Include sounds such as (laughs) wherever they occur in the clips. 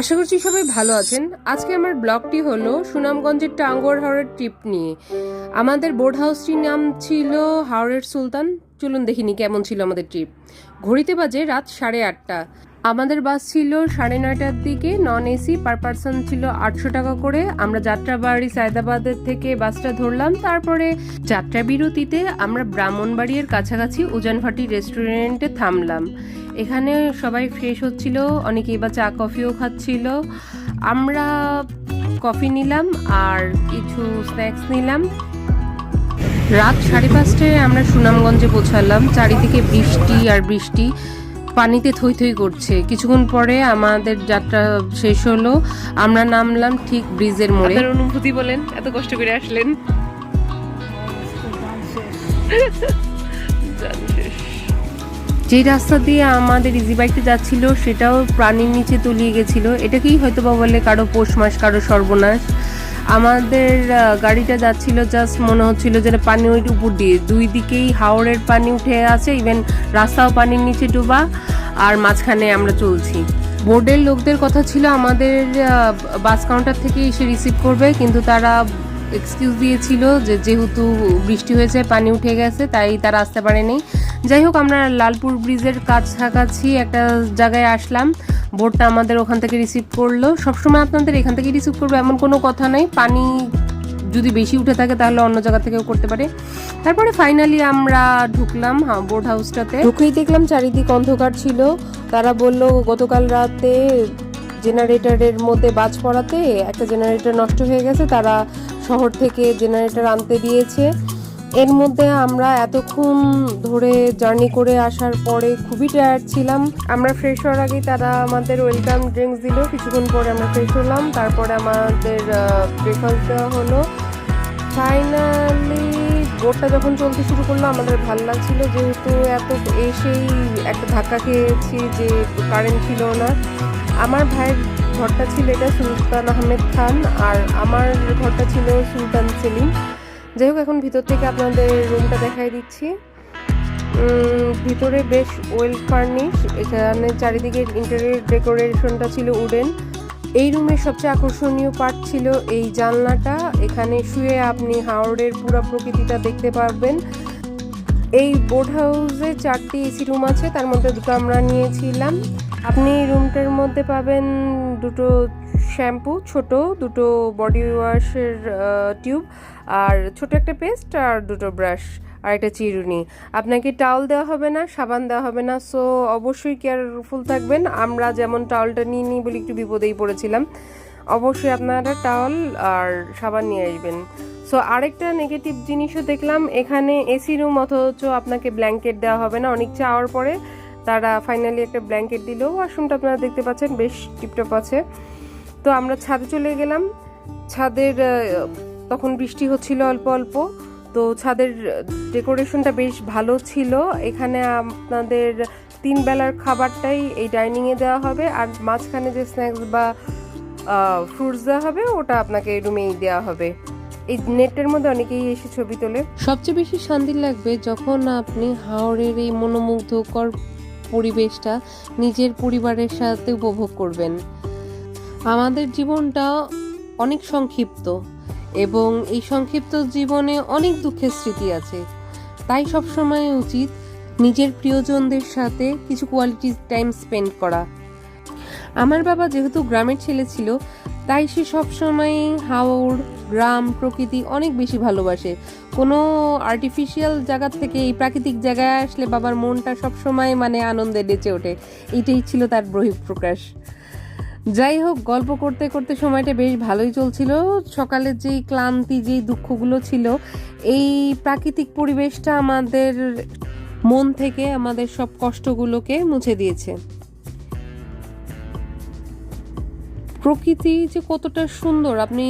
আশা করছি সবাই ভালো আছেন। আজকে আমার ব্লগটি হলো সুনামগঞ্জের টাঙ্গর হাওড়ের ট্রিপ নিয়ে। আমাদের বোর্ড হাউসটির নাম ছিল হাওড়ের সুলতান। চলুন দেখিনি কেমন ছিল আমাদের ট্রিপ। ঘড়িতে বাজে রাত সাড়ে আটটা। আমাদের বাস ছিল সাড়ে নয়টার দিকে নন এসি পার পার্সন ছিল আটশো টাকা করে। আমরা যাত্রাবাড়ি সায়দাবাদের থেকে বাসটা ধরলাম। তারপরে যাত্রা বিরতিতে আমরা ব্রাহ্মণবাড়ির কাছাকাছি উজানভাটি রেস্টুরেন্টে থামলাম। এখানে সবাই ফ্রেশ হচ্ছিল অনেকে বা চা কফিও খাচ্ছিল। আমরা কফি নিলাম আর কিছু স্ন্যাক্স নিলাম। রাত সাড়ে পাঁচটায় আমরা সুনামগঞ্জে পৌঁছালাম। চারিদিকে বৃষ্টি আর বৃষ্টি। পানিতে থই থই করছে। কিছুক্ষণ পরে আমাদের যাত্রা শেষ হলো। আমরা নামলাম ঠিক ব্রিজের মোড়ে। আপনার অনুভূতি বলেন এত কষ্ট করে আসলেন। যে রাস্তা দিয়ে আমাদের ইজি বাইকটি যাচ্ছিল সেটাও প্রাণীর নিচে তলিয়ে গেছিল। এটাকেই হয়তো বা বলে কারও পৌষ মাস কারও সর্বনাশ। আমাদের গাড়িটা যাচ্ছিল জাস্ট মনে হচ্ছিল যে পানি ওই উপর দিয়ে। দুই দিকেই হাওড়ের পানি উঠে আছে ইভেন রাস্তাও পানির নিচে ডুবা, আর মাঝখানে আমরা চলছি। বোর্ডের লোকদের কথা ছিল আমাদের বাস কাউন্টার থেকে এসে রিসিভ করবে, কিন্তু তারা এক্সকিউজ দিয়েছিল যে যেহেতু বৃষ্টি হয়েছে, পানি উঠে গেছে, তাই তারা আসতে পারেনি। যাই হোক, আমরা লালপুর ব্রিজের কাছাকাছি একটা জায়গায় আসলাম। বোটটা আমাদের ওখান থেকে রিসিভ করল। সবসময় আপনাদের এখান থেকে রিসিভ করবে এমন কোনো কথা নেই। পানি যদি বেশি উঠে থাকে, তাহলে অন্য জায়গা থেকেও করতে পারে। তারপরে ফাইনালি আমরা ঢুকলাম হ্যাঁ বোট হাউসটাতে ঢুকেই দেখলাম চারিদিক অন্ধকার ছিল। তারা বলল, গতকাল রাতে জেনারেটরের মধ্যে বাজ পড়াতে একটা জেনারেটর নষ্ট হয়ে গেছে। তারা শহর থেকে জেনারেটর আনতে দিয়েছে। এর মধ্যে আমরা এতক্ষণ ধরে জার্নি করে আসার পরে খুবই টায়ার্ড ছিলাম। আমরা ফ্রেশ হওয়ার আগেই তারা আমাদের ওয়েলকাম ড্রিঙ্কস দিল। কিছুক্ষণ পরে আমরা ফ্রেশ হলাম। তারপরে আমাদের ব্রেকফাস্ট দেওয়া হলো। ফাইনালি বোটটা যখন চলতে শুরু করল, আমাদের ভালো লাগছিল যেহেতু এত এসেই একটা ধাক্কা খেয়েছি যে কারেন্ট ছিল না। আমার ভাইয়ের ঘরটা ছিল এটা সুলতান আহমেদ খান আর আমার ঘরটা ছিল সুলতান সেলিম। যাই হোক, এখন ভিতর থেকে আপনাদের রুমটা দেখাই দিচ্ছি। ভিতরে বেশ ওয়েল ফার্নিশ এখানে চারিদিকে ইন্টারিয়র ডেকোরেশনটা ছিল উডেন। এই রুমের সবচেয়ে আকর্ষণীয় পার্ট ছিল এই জানলাটা। এখানে শুয়ে আপনি হাওড়ের পুরা প্রকৃতিটা দেখতে পারবেন। এই বোর্ড হাউসে চারটি এসি রুম আছে, তার মধ্যে দুটো আমরা নিয়েছিলাম। আপনি রুমটার মধ্যে পাবেন দুটো শ্যাম্পু ছোট, দুটো বডি ওয়াশের টিউব আর ছোট একটা পেস্ট আর দুটো ব্রাশ আর একটা চিরুনি। আপনাকে টাওয়াল দেওয়া হবে না, সাবান দেওয়া হবে না সো অবশ্যই কেয়ারফুল থাকবেন। আমরা যেমন টাওয়ালটা নিয়ে নিই বলে একটু বিপদেই পড়েছিলাম। অবশ্যই আপনারা টাওয়াল আর সাবান নিয়ে আসবেন। সো আরেকটা নেগেটিভ জিনিসও দেখলাম, এখানে এসি রুম অথচ আপনাকে ব্ল্যাঙ্কেট দেওয়া হবে না। অনেক চাওয়ার পরে তারা ফাইনালি একটা ব্ল্যাঙ্কেট দিল। ওয়াশরুমটা আপনারা দেখতে পাচ্ছেন, বেশ টিপটপ আছে। তো আমরা ছাদে চলে গেলাম। ছাদের তখন বৃষ্টি হচ্ছিল অল্প অল্প। তো ছাদের ডেকোরেশনটা বেশ ভালো ছিল। এখানে আপনাদের তিন বেলার খাবারটাই এই ডাইনিংয়ে দেওয়া হবে। আর মাঝখানে যে স্ন্যাক্স বা ফ্রুটস দেওয়া হবে, ওটা আপনাকে রুমেই দেওয়া হবে। এই নেটের মধ্যে অনেকেই এসে ছবি তোলে। সবচেয়ে বেশি শান্তি লাগবে যখন আপনি হাওড়ের এই মনোমুগ্ধকর পরিবেশটা নিজের পরিবারের সাথে উপভোগ করবেন। আমাদের জীবনটা অনেক সংক্ষিপ্ত এবং এই সংক্ষিপ্ত জীবনে অনেক দুঃখের স্মৃতি আছে। তাই সবসময় উচিত নিজের প্রিয়জনদের সাথে কিছু কোয়ালিটি টাইম স্পেন্ড করা। আমার বাবা যেহেতু গ্রামের ছেলে ছিল, তাই সে সবসময় হাওড় গ্রাম, প্রকৃতি অনেক বেশি ভালোবাসে। কোনো আর্টিফিশিয়াল জায়গা থেকে এই প্রাকৃতিক জায়গায় আসলে বাবার মনটা সবসময় মানে আনন্দে নেচে ওঠে। এটাই ছিল তার বহিঃপ্রকাশ যাই হোক, গল্প করতে করতে সময়টা বেশ ভালোই চলছিল। সকালের যেই ক্লান্তি, যেই দুঃখগুলো ছিল, এই প্রাকৃতিক পরিবেশটা আমাদের মন থেকে, আমাদের সব কষ্টগুলোকে মুছে দিয়েছে। প্রকৃতি যে কতটা সুন্দর, আপনি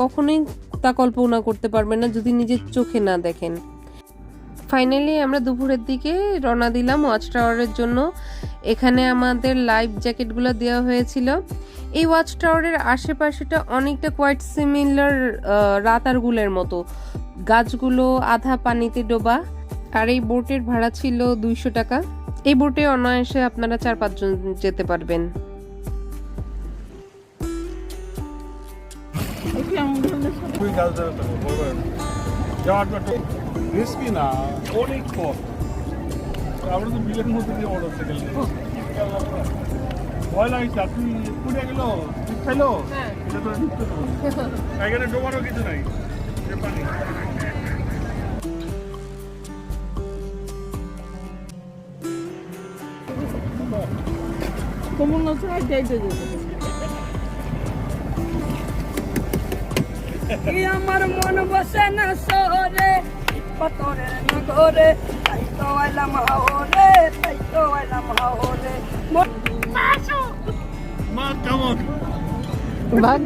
কখনোই তা কল্পনা করতে পারবেন না যদি নিজের চোখে না দেখেন। ফাইনালি আমরা দুপুরের দিকে রওনা দিলাম ওয়াচ টাওয়ারের জন্য। এখানে আমাদের লাইফ জ্যাকেটগুলো দেওয়া হয়েছিল। এই ওয়াচ টাওয়ারের আশেপাশেটা অনেকটা কোয়াইট সিমিলার রাতারগুলের মতো। গাছগুলো আধা পানিতে ডোবা। আর এই বোটের ভাড়া ছিল দুইশো টাকা। এই বোটে অনায়াসে আপনারা চার পাঁচজন যেতে পারবেন। কাজ রিস্কি না অনেক আমরা তো বিলের মধ্যে দিয়ে মোটর সাইকেল ভয় লাগছে আপনি পুড়ে গেল খাইলো? হ্যাঁ। এটা তো ঢুকতে তো এখানে ডোবারও কিছু নাই। যে পানি আমার মন বসে না শহরে পতরে নগরে তাই তো আইলাম হাওরে তাই তো আইলাম হাওরে। মা কেমন? বাঘ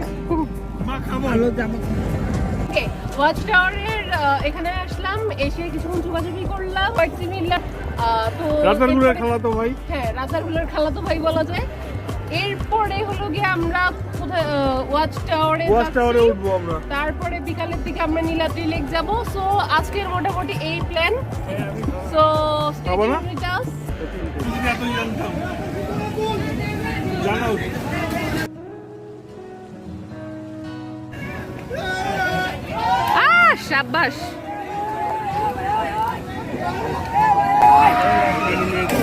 মা কেমন? ওকে ওয়াচ টাওয়ারের এখানে আসলাম এসে কিছুক্ষণ যোগাযোগই করলাম। কয়েকটি মিললাম তো রাতারগুলোর এরপরে- খেলা তো ভাই। হ্যাঁ রাজারগুলোর খালাতো ভাই বলা যায়। এরপরে হলো গিয়ে আমরা কোথায় ওয়াচ টাওয়ারে ওয়াচ টাওয়ারে উঠবো আমরা। তারপরে বিকালের দিকে আমরা নীলাদ্রি লেক যাব। সো আজকের মোটামুটি এই প্ল্যান সো খাব না? উইথ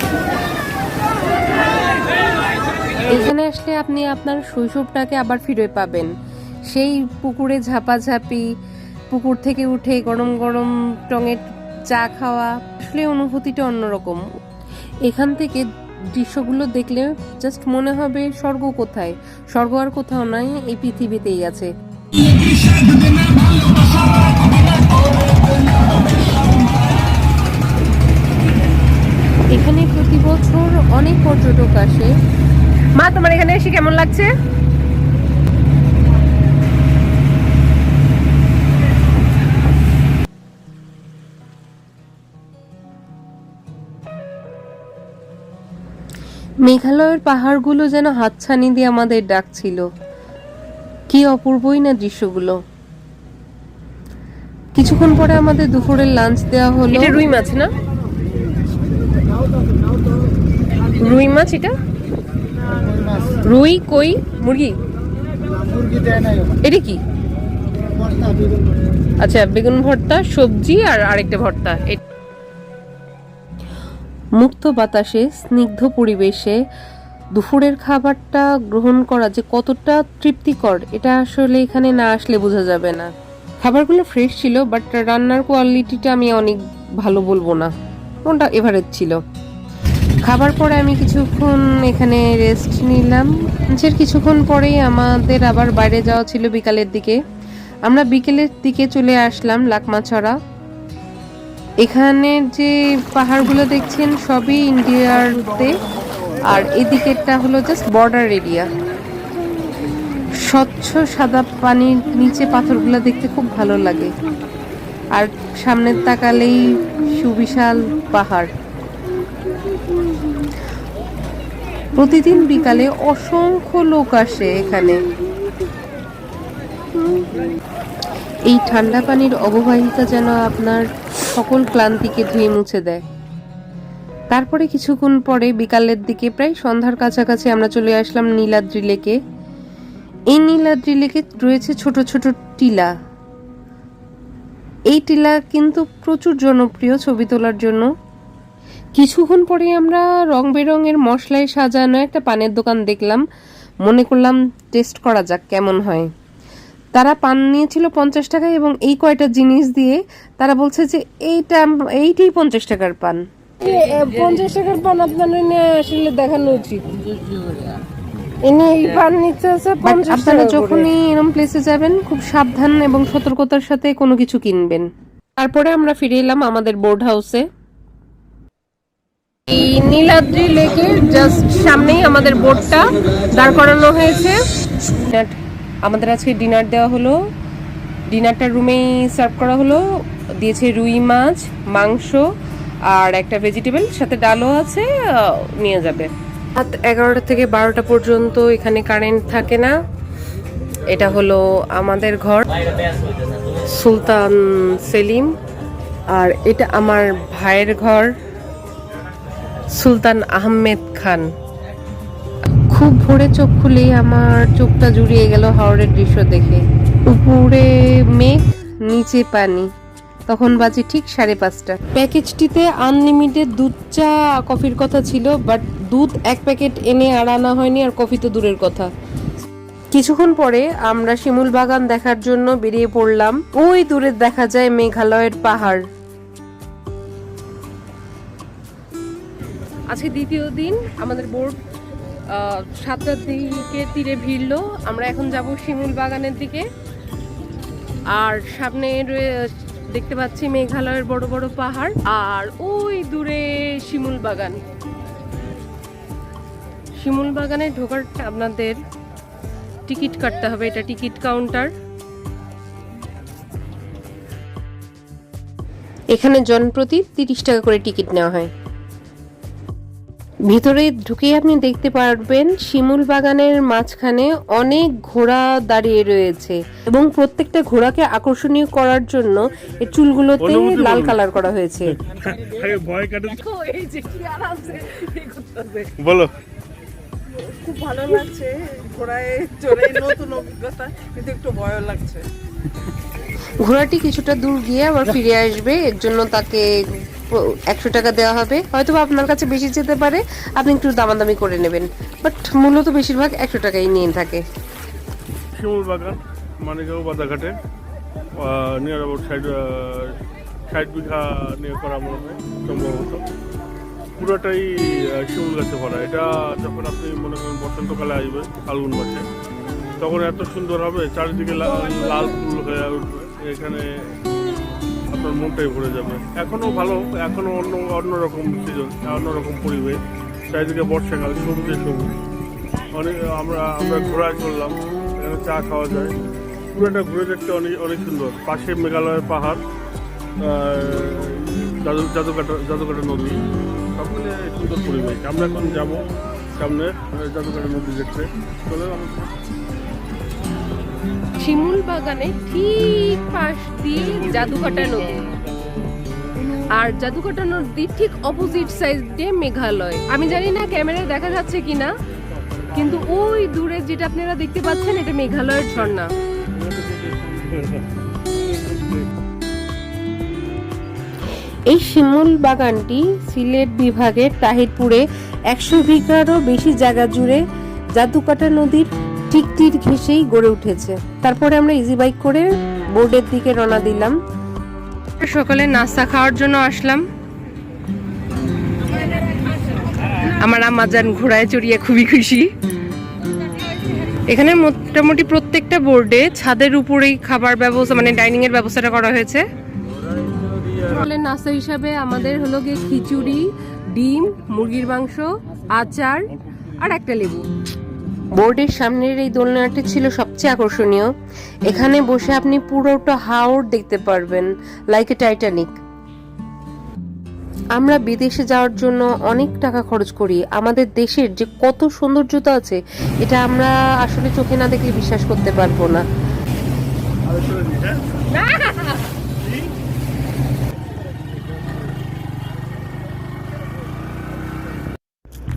এখানে আসলে আপনি আপনার শৈশবটাকে আবার ফিরে পাবেন। সেই পুকুরে ঝাপাঝাপি, পুকুর থেকে উঠে গরম গরম টঙের চা খাওয়া, আসলে অনুভূতিটা অন্যরকম। এখান থেকে দৃশ্যগুলো দেখলে জাস্ট মনে হবে স্বর্গ কোথায়? স্বর্গ আর কোথাও নয়, এই পৃথিবীতেই আছে। এখানে প্রতি বছর অনেক পর্যটক আসে। মা তোমার এখানে এসে কেমন লাগছে? মেঘালয়ের পাহাড়গুলো যেন হাতছানি দিয়ে আমাদের ডাকছিল। কি অপূর্বই না দৃশ্যগুলো। কিছুক্ষণ পরে আমাদের দুপুরের লাঞ্চ দেওয়া হলো। এটা রুই মাছ না? রুই মাছ এটা? রুই কই? মুরগি? এটা কি? আচ্ছা বেগুন ভর্তা সবজি আর আরেকটা ভর্তা। মুক্ত বাতাসে স্নিগ্ধ পরিবেশে দুপুরের খাবারটা গ্রহণ করা যে কতটা তৃপ্তিকর এটা আসলে এখানে না আসলে বোঝা যাবে না। খাবারগুলো ফ্রেশ ছিল বাট রান্নার কোয়ালিটিটা আমি অনেক ভালো বলব না। কোনটা এভারেজ ছিল? খাবার পরে আমি কিছুক্ষণ এখানে রেস্ট নিলাম। লাঞ্চের কিছুক্ষণ পরেই আমাদের আবার বাইরে যাওয়া ছিল বিকালের দিকে। আমরা বিকেলের দিকে চলে আসলাম লাকমাছড়া। এখানের যে পাহাড়গুলো দেখছেন, সবই ইন্ডিয়ারতে আর এদিকেরটা হলো জাস্ট বর্ডার এরিয়া স্বচ্ছ সাদা পানির নিচে পাথরগুলো দেখতে খুব ভালো লাগে। আর সামনের তাকালেই সুবিশাল পাহাড়। প্রতিদিন বিকালে অসংখ্য লোক আসে এখানে। এই ঠান্ডা পানির অববাহিকা যেন আপনার সকল ক্লান্তিকে ধুয়ে মুছে দেয়। তারপরে কিছুক্ষণ পরে বিকালের দিকে প্রায় সন্ধ্যার কাছাকাছি আমরা চলে আসলাম নীলাদ্রি লেকে। এই নীলাদ্রি লেকে রয়েছে ছোট ছোট টিলা। এই টিলা কিন্তু প্রচুর জনপ্রিয় ছবি তোলার জন্য। কিছুক্ষণ পরে আমরা রং বেরঙের মশলায় সাজানো একটা পানের দোকান দেখলাম। মনে করলাম টেস্ট করা যাক কেমন হয়। তারা পান নিয়েছিল পঞ্চাশ টাকা এবং এই কয়টা জিনিস দিয়ে তারা বলছে যে এইটা এইটাই পঞ্চাশ টাকার পান। পঞ্চাশ টাকার পান আপনার আসলে দেখানো উচিত। আপনারা যখনই এরকম প্লেসে যাবেন খুব সাবধান এবং সতর্কতার সাথে কোনো কিছু কিনবেন। তারপরে আমরা ফিরে এলাম আমাদের বোর্ড হাউসে এই নীলাদ্রি লেকের জাস্ট সামনেই আমাদের বোটটা দাঁড় করানো হয়েছে। আমাদের আজকে ডিনার দেওয়া হলো। ডিনারটা রুমেই সার্ভ করা হলো। দিয়েছে রুই মাছ, মাংস আর একটা ভেজিটেবল সাথে ডালও আছে নিয়ে যাবে। রাত এগারোটা থেকে বারোটা পর্যন্ত এখানে কারেন্ট থাকে না। এটা হলো আমাদের ঘর, সুলতান সেলিম। আর এটা আমার ভাইয়ের ঘর। সুলতান আহমেদ খান। খুব ভোরে চোখ খুলেই আমার চোখটা জুড়িয়ে গেল হাওড়ের দৃশ্য দেখে। উপরে মেঘ, নিচে পানি। তখন বাজে ঠিক সাড়ে পাঁচটা। প্যাকেজটিতে আনলিমিটেড দুধ, চা, কফির কথা ছিল, বাট দুধ এক প্যাকেট এনে আর আনা হয়নি, আর কফি তো দূরের কথা। কিছুক্ষণ পরে আমরা শিমুল বাগান দেখার জন্য বেরিয়ে পড়লাম। ওই দূরে দেখা যায় মেঘালয়ের পাহাড়। আজকে দ্বিতীয় দিন, আমাদের বোর্ড সাতটার দিকে তীরে ভিড়লো। আমরা এখন যাব শিমুল বাগানের দিকে। আর সামনে দেখতে পাচ্ছি মেঘালয়ের বড় বড় পাহাড়। আর ওই দূরে শিমুল বাগান। শিমুল বাগানে ঢোকার আপনাদের টিকিট কাটতে হবে, এটা টিকিট কাউন্টার। এখানে জনপ্রতি তিরিশ টাকা করে টিকিট নেওয়া হয়। ভিতরে ঢুকে আপনি দেখতে পারবেন শিমুল বাগানের মাঝখানে অনেক ঘোড়া দাঁড়িয়ে রয়েছে এবং প্রত্যেকটা ঘোড়াকে আকর্ষণীয় করার জন্য এই চুলগুলোতে লাল কালার করা হয়েছে। আগে ভয় কাটে এই যে কি আরামসে এই করতেছে। বলো। খুব ভালো লাগছে ঘোড়ায় চড়ে নতুন অভিজ্ঞতা কিন্তু একটু ভয়ও লাগছে। ঘোড়াটি কিছুটা দূর গিয়ে আবার ফিরে আসবে এর জন্য তাকে একশো টাকা দেওয়া হবে। হয়তো আপনার কাছে বেশি যেতে পারে, আপনি একটু দামাদামি করে নেবেন। বাট মূলত বেশিরভাগ একশো টাকাই নিয়ে থাকে। শিমুল বাগান মানিগাঁও বাজাঘাটে নিয়ার অ্যাবাউট ষাট ষাট বিঘা নিয়ে করা মনে হয়, সম্ভবত। পুরোটাই শিমুল গাছে ভরা। এটা যখন আপনি মনে করেন বসন্তকালে আসবে, ফাল্গুন মাসে, তখন এত সুন্দর হবে, চারিদিকে লাল ফুল হয়ে উঠবে। এখানে আপনার মনটাই ভরে যাবে। এখনও ভালো এখনও অন্য অন্যরকম সিজন অন্যরকম পরিবেশ। চারিদিকে বর্ষাকাল, সবুজে সবুজ। অনেক, আমরা আমরা ঘোরায় চললাম এখানে চা খাওয়া যায়। পুরোটা ঘুরে দেখতে অনেক অনেক সুন্দর। পাশে মেঘালয়ের পাহাড় জাদু জাদুকাটা জাদুকাটা নদী। সব মিলে সুন্দর পরিবেশ। আমরা এখন যাব সামনে জাদুকাটা নদী দেখতে। চলে আমরা শিমুল বাগানে ঠিক পাশ দিয়ে জাদুকাটা নদী। আর জাদুকাটা নদীর ঠিক অপোজিট সাইডে মেঘালয়। আমি জানি না ক্যামেরায় দেখা যাচ্ছে কিনা, কিন্তু ওই দূরে যেটা আপনারা দেখতে পাচ্ছেন, এটা মেঘালয়ের ঝর্ণা। এই শিমুল বাগানটি সিলেট বিভাগের তাহিরপুরে একশো বিঘারও বেশি জায়গা জুড়ে জাদুকাটা নদীর ঠিক তীর ঘেঁষেই গড়ে উঠেছে। তারপরে আমরা ইজি বাইক করে বোর্ডের দিকে রওনা দিলাম। সকালে নাস্তা খাওয়ার জন্য আসলাম। আমার আমাজান ঘোড়ায় চড়িয়ে খুবই খুশি। এখানে মোটামুটি প্রত্যেকটা বোর্ডে ছাদের উপরেই খাবার ব্যবস্থা মানে ডাইনিং এর ব্যবস্থাটা করা হয়েছে। সকালের নাস্তা হিসাবে আমাদের হলো গিয়ে খিচুড়ি ডিম মুরগির মাংস আচার আর একটা লেবু। বোর্ডের সামনের এই দোলনাটি ছিল সবচেয়ে আকর্ষণীয়। এখানে বসে আপনি পুরোটা হাওড় দেখতে পারবেন লাইক এ টাইটানিক আমরা বিদেশে যাওয়ার জন্য অনেক টাকা খরচ করি। আমাদের দেশের যে কত সৌন্দর্যতা আছে এটা আমরা আসলে চোখে না দেখলে বিশ্বাস করতে পারব না। (laughs)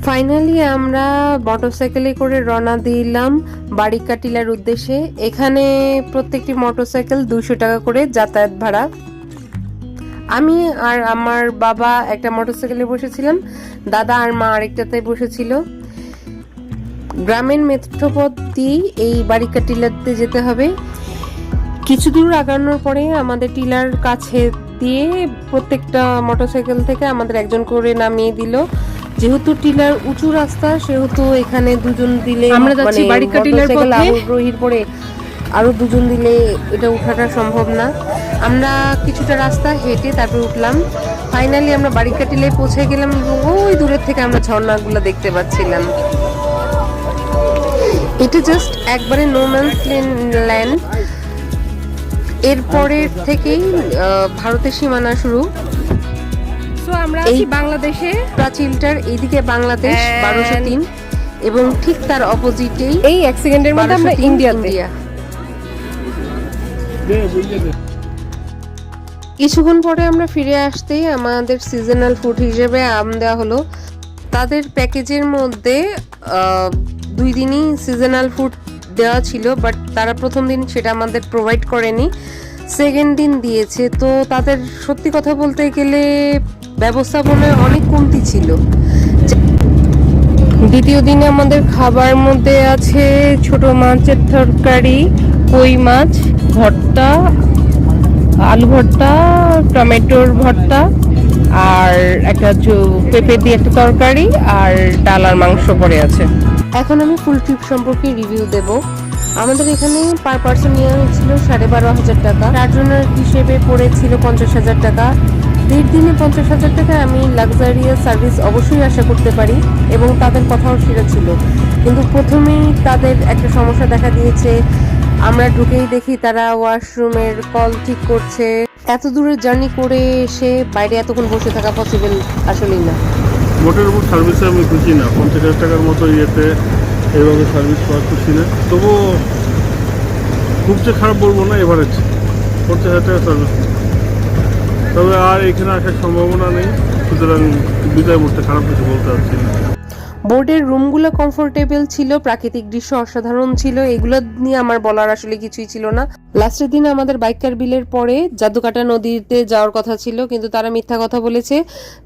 ফাইনালি আমরা মোটরসাইকেলে করে রওনা দিলাম বাড়িকা টিলার উদ্দেশ্যে। এখানে প্রত্যেকটি মোটরসাইকেল দুশো টাকা করে যাতায়াত ভাড়া। আমি আর আমার বাবা একটা মোটরসাইকেলে বসেছিলাম, দাদা আর মা আরেকটাতে বসেছিল। গ্রামের মেট্রোপথ দিয়েই এই বাড়িকা টিলাতে যেতে হবে। কিছু দূর আগানোর পরে আমাদের টিলার কাছে দিয়ে প্রত্যেকটা মোটরসাইকেল থেকে আমাদের একজন করে নামিয়ে দিল। যেহেতু টিলার উঁচু রাস্তা সেহেতু এখানে দুজন দিলে আমরা যাচ্ছি মানে বারিকা টিলার পথে। আরোহীর পরে আরও দুজন দিলে এটা উঠাটা সম্ভব না। আমরা কিছুটা রাস্তা হেঁটে তারপর উঠলাম। ফাইনালি আমরা বারিকা টিলায় পৌঁছে গেলাম ওই দূরের থেকে আমরা ঝর্ণাগুলো দেখতে পাচ্ছিলাম। এটা জাস্ট একবারে নোম্যান্স ল্যান্ড এরপরের থেকেই আহ, ভারতের সীমানা শুরু। সো আমরা আছি বাংলাদেশে। প্রাচীলটার এইদিকে বাংলাদেশ বারোশো তিন এবং ঠিক তার অপোজিটেই এই এক সেকেন্ডের মধ্যে আমরা ইন্ডিয়াতে কিছুক্ষণ পরে আমরা ফিরে আসতেই আমাদের সিজনাল ফুড হিসেবে আম দেওয়া হলো। তাদের প্যাকেজের মধ্যে দুই দিনই সিজনাল ফুড দেওয়া ছিল বাট তারা প্রথম দিন সেটা আমাদের প্রোভাইড করেনি। সেকেন্ড দিন দিয়েছে। তো তাদের সত্যি কথা বলতে গেলে ব্যবস্থাপনায় অনেক কমতি ছিল। দ্বিতীয় দিনে আমাদের খাবার মধ্যে আছে ছোট মাছের তরকারি, কই মাছ, ভর্তা, আলু ভর্তা, টমেটোর ভর্তা আর একটা পেঁপে দিয়ে একটা তরকারি আর ডাল আর মাংস পড়ে আছে। এখন আমি ফুল ট্রিপ সম্পর্কে রিভিউ দেব। আমাদের এখানে পার পার্সন নেওয়া হয়েছিল সাড়ে বারো হাজার টাকা। চারজনের হিসেবে পড়েছিল পঞ্চাশ হাজার টাকা। দেড় দিনে পঞ্চাশ হাজার টাকায় আমি লাক্সারিয়াস সার্ভিস অবশ্যই আশা করতে পারি এবং তাদের কথাও সেটা ছিল। কিন্তু প্রথমেই তাদের একটা সমস্যা দেখা দিয়েছে। আমরা ঢুকেই দেখি তারা ওয়াশরুমের কল ঠিক করছে। এত দূরে জার্নি করে এসে বাইরে এতক্ষণ বসে থাকা পসিবল আসলেই না। মোটের উপর সার্ভিসে আমি খুশি না। পঞ্চাশ হাজার টাকার মতো ইয়েতে এইভাবে সার্ভিস পাওয়া খুশি না। তবুও খুব যে খারাপ বলব না, এভারেজ। পঞ্চাশ হাজার টাকা সার্ভিস তবে আর এখানে আসার সম্ভাবনা নেই। সুতরাং বিদায় মুহূর্তে খারাপ কিছু বলতে পারছি না। বোর্ডের রুমগুলো কমফোর্টেবল ছিল, প্রাকৃতিক দৃশ্য অসাধারণ ছিল, এগুলো নিয়ে আমার বলার আসলে কিছুই ছিল না। লাস্টের দিন আমাদের বাইকার বিলের পরে জাদুকাটা নদীতে যাওয়ার কথা ছিল, কিন্তু তারা মিথ্যা কথা বলেছে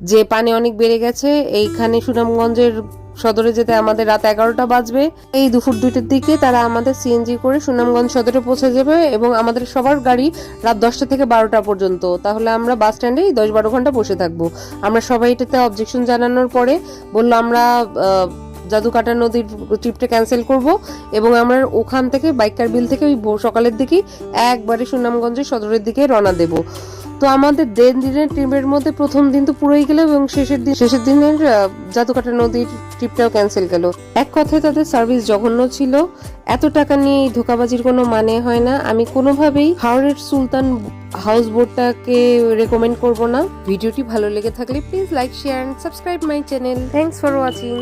যে পানি অনেক বেড়ে গেছে। এইখানে সুনামগঞ্জের সদরে যেতে আমাদের রাত এগারোটা বাজবে। এই দুপুর দুইটার দিকে তারা আমাদের সিএনজি করে সুনামগঞ্জ সদরে পৌঁছে যাবে এবং আমাদের সবার গাড়ি রাত দশটা থেকে বারোটা পর্যন্ত। তাহলে আমরা বাস স্ট্যান্ডেই দশ বারো ঘণ্টা বসে থাকব। আমরা সবাই এটাতে অবজেকশন জানানোর পরে বলল, আমরা জাদুকাটা নদীর ট্রিপটা ক্যান্সেল করব এবং আমরা ওখান থেকে বাইকার বিল থেকে ওই সকালের দিকেই একবারে সুনামগঞ্জের সদরের দিকে রওনা দেব। তো আমাদের দেড় দিনের ট্রিপের মধ্যে প্রথম দিন তো পুরোই গেল এবং শেষের দিন শেষের দিনের জাদুকাটা নদীর ট্রিপটাও ক্যান্সেল গেল। এক কথায় তাদের সার্ভিস জঘন্য ছিল। এত টাকা নিয়ে এই ধোকাবাজির কোনো মানে হয় না। আমি কোনোভাবেই হাওড়ের সুলতান হাউস বোটটাকে রেকমেন্ড করব না। ভিডিওটি ভালো লেগে থাকলে please like share and subscribe my channel thanks for watching